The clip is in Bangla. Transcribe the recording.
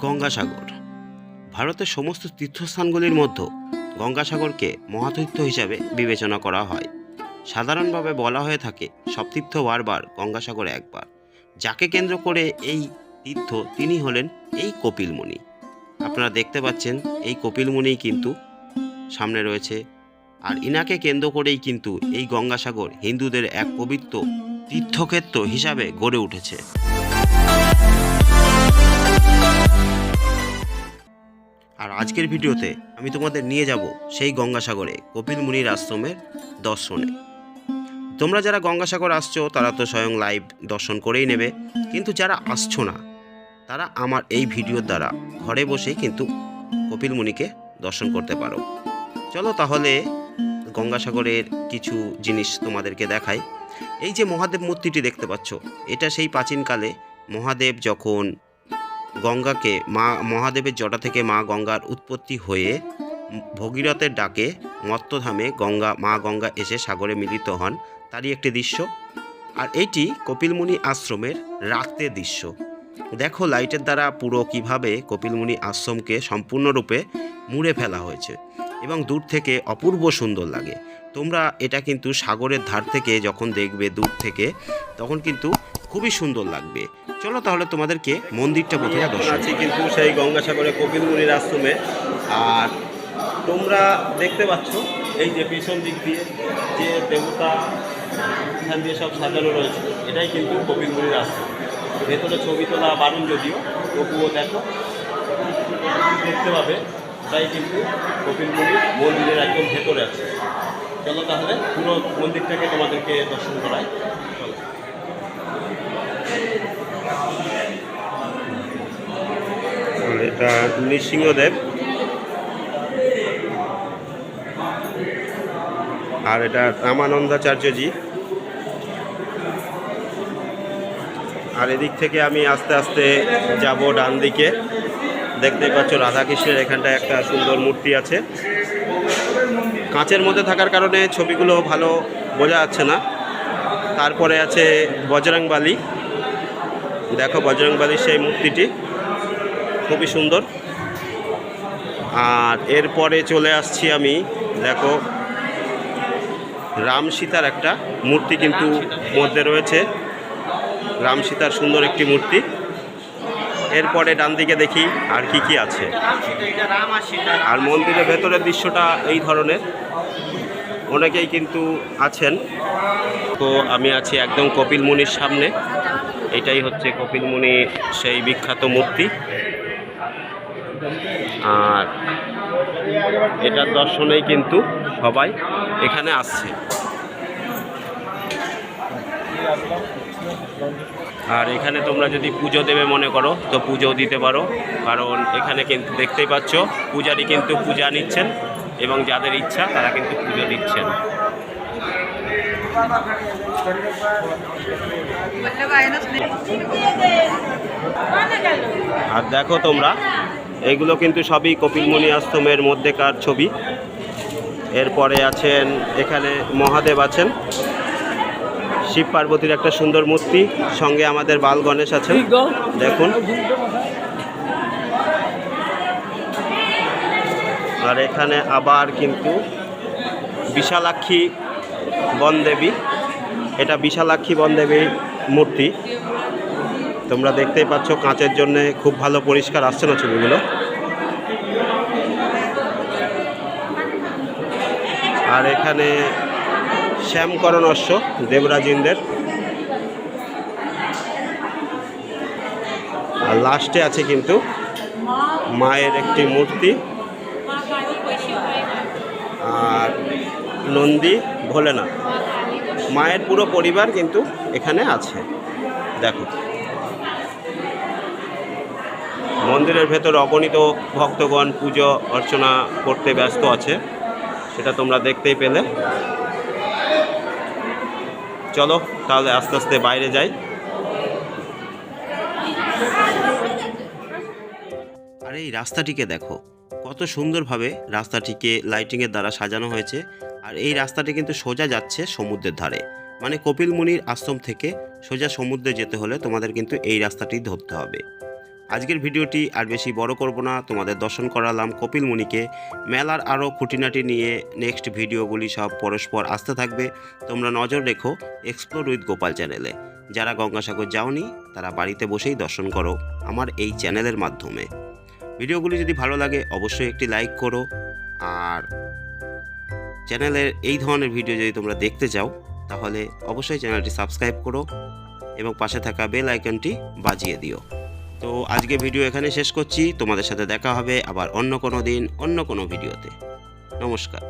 গঙ্গাসাগর। ভারতের সমস্ত তীর্থস্থানগুলির মধ্যে গঙ্গাসাগরকে মহাতীর্থ হিসাবে বিবেচনা করা হয়। সাধারণভাবে বলা হয়ে থাকে, সপ্তীর্থ বারবার গঙ্গাসাগর একবার। যাকে কেন্দ্র করে এই তীর্থ, তিনি হলেন এই কপিলমুনি। আপনারা দেখতে পাচ্ছেন, এই কপিলমুনি কিন্তু সামনে রয়েছে। আর ইনাকে কেন্দ্র করেই কিন্তু এই গঙ্গাসাগর হিন্দুদের এক পবিত্র তীর্থক্ষেত্র হিসাবে গড়ে উঠেছে। আর আজকের ভিডিওতে আমি তোমাদের নিয়ে যাব সেই গঙ্গাসাগরে কপিল মুনির আশ্রমের দর্শনে। তোমরা যারা গঙ্গাসাগর আসছো, তারা তো স্বয়ং লাইভ দর্শন করেই নেবে। কিন্তু যারা আসছো না, তারা আমার এই ভিডিওর দ্বারা ঘরে বসেই কিন্তু কপিল মুনিকে দর্শন করতে পারো। চলো তাহলে গঙ্গাসাগরের কিছু জিনিস তোমাদেরকে দেখাই। এই যে মহাদেব মূর্তিটি দেখতে পাচ্ছ, এটা সেই প্রাচীনকালে মহাদেব যখন গঙ্গাকে, মা, মহাদেবের জটা থেকে মা গঙ্গার উৎপত্তি হয়ে ভগীরথের ডাকে মত্তধামে গঙ্গা, মা গঙ্গা এসে সাগরে মিলিত হন। তারই একটি দৃশ্য। আর এটি কপিলমুনি আশ্রমের রাতের দৃশ্য। দেখো লাইটের দ্বারা পুরো কীভাবে কপিলমুনি আশ্রমকে সম্পূর্ণরূপে মুড়ে ফেলা হয়েছে এবং দূর থেকে অপূর্ব সুন্দর লাগে। তোমরা এটা কিন্তু সাগরের ধার থেকে যখন দেখবে দূর থেকে, তখন কিন্তু খুবই সুন্দর লাগবে। চলো তাহলে তোমাদেরকে মন্দিরটা প্রথমে দর্শন আছি কিন্তু সেই গঙ্গাসাগরে কপিল মুনির আশ্রমে। আর তোমরা দেখতে পাচ্ছ এই যে পিছন দিক দিয়ে যে দেবতা এখান দিয়ে সব সাজানো রয়েছে এটাই কিন্তু কপিল মুনির আশ্রম। ভেতরে ছবি তোলা বারণ যদিও তবুও দেখো। দেখতে পাবে তাই কিন্তু কপিল মুনির মন্দিরের একদম ভেতরে আছে। চলো তাহলে পুরো মন্দিরটাকে তোমাদেরকে দর্শন করাই। এটা নৃসিংহদেব আর এটা রামানন্দাচার্যজি আর এদিক থেকে আমি আস্তে আস্তে যাব ডান দিকে। দেখতেই পাচ্ছ রাধাকৃষ্ণের এখানটায় একটা সুন্দর মূর্তি আছে। কাঁচের মধ্যে থাকার কারণে ছবিগুলো ভালো বোঝা যাচ্ছে না। তারপরে আছে বজরংবালি। দেখো বজরংবালির সেই মূর্তিটি। খুবই সুন্দর। আর এরপরে চলে আসছি আমি, দেখো রাম সীতার একটা মূর্তি কিন্তু মধ্যে রয়েছে। রাম সীতার সুন্দর একটি মূর্তি। এরপরে ডান দিকে দেখি আর কি কি আছে। আর মন্দিরের ভেতরের দৃশ্যটা এই ধরনের। অনেকেই কিন্তু আছেন। তো আমি আছি একদম কপিল মুনির সামনে। এটাই হচ্ছে কপিল মুনির সেই বিখ্যাত মূর্তি। আর এটার দর্শনেই কিন্তু সবাই এখানে আসছে। আর এখানে তোমরা যদি পুজো দেবে মনে করো, তো পুজো দিতে পারো। কারণ এখানে কিন্তু দেখতেই পাচ্ছ পূজারি কিন্তু পূজা নিচ্ছেন এবং যাদের ইচ্ছা তারা কিন্তু পুজো দিচ্ছেন। আর দেখো তোমরা এগুলো কিন্তু সবই কপিলমণি আশ্রমের মধ্যেকার ছবি। এরপরে আছেন এখানে মহাদেব আছেন। শিব পার্বতীর একটা সুন্দর মূর্তি সঙ্গে আমাদের বাল গণেশ আছেন। দেখুন। আর এখানে আবার কিন্তু বিশালাক্ষী বনদেবী। এটা বিশালাক্ষী বনদেবীর মূর্তি। তোমরা দেখতেই পাচ্ছ কাঁচের জন্য খুব ভালো পরিষ্কার আসছে না ছবিগুলো। আর এখানে শ্যামকরণ অশ্ব, দেবরাজিনদের। আর লাস্টে আছে কিন্তু মায়ের একটি মূর্তি। আর নন্দী ভোলেনাথ মায়ের পুরো পরিবার কিন্তু এখানে আছে। দেখো। মন্দিরের ভেতর অগণিত ভক্তগণ পুজো, অর্চনা করতে ব্যস্ত আছে। সেটা তোমরা দেখতেই পেলে। চলো, তাহলে আস্তে আস্তে বাইরে যাই। আর, এই রাস্তাটিকে দেখো। কত সুন্দরভাবে রাস্তাটিকে লাইটিংয়ের দ্বারা সাজানো হয়েছে। আর এই রাস্তাটি কিন্তু সোজা যাচ্ছে সমুদ্রের ধারে। মানে কপিল মুনির আশ্রম থেকে সোজা সমুদ্রে যেতে হলে তোমাদের কিন্তু এই রাস্তাটি ধরতে হবে। আজকের ভিডিওটি আর বেশি বড় করব না। তোমাদের দর্শন করালাম কপিল মুনিকে। মেলার আরও খুঁটিনাটি নিয়ে নেক্সট ভিডিওগুলি সব পরস্পর আসতে থাকবে। তোমরা নজর রেখো এক্সপ্লোর উইথ গোপাল চ্যানেলে যারা গঙ্গাসাগর যাওনি, তারা বাড়িতে বসেই দর্শন করো আমার এই চ্যানেলের মাধ্যমে। ভিডিওগুলি যদি ভালো লাগে, অবশ্যই একটি লাইক করো। আর চ্যানেলের এই ধরনের ভিডিও যদি তোমরা দেখতে চাও, তাহলে অবশ্যই চ্যানেলটি সাবস্ক্রাইব করো এবং পাশে থাকা বেল আইকনটি বাজিয়ে দিও। তো আজকে ভিডিও এখানে শেষ করছি। তোমাদের সাথে দেখা হবে আবার অন্য কোনো দিন, অন্য কোনো ভিডিওতে। নমস্কার।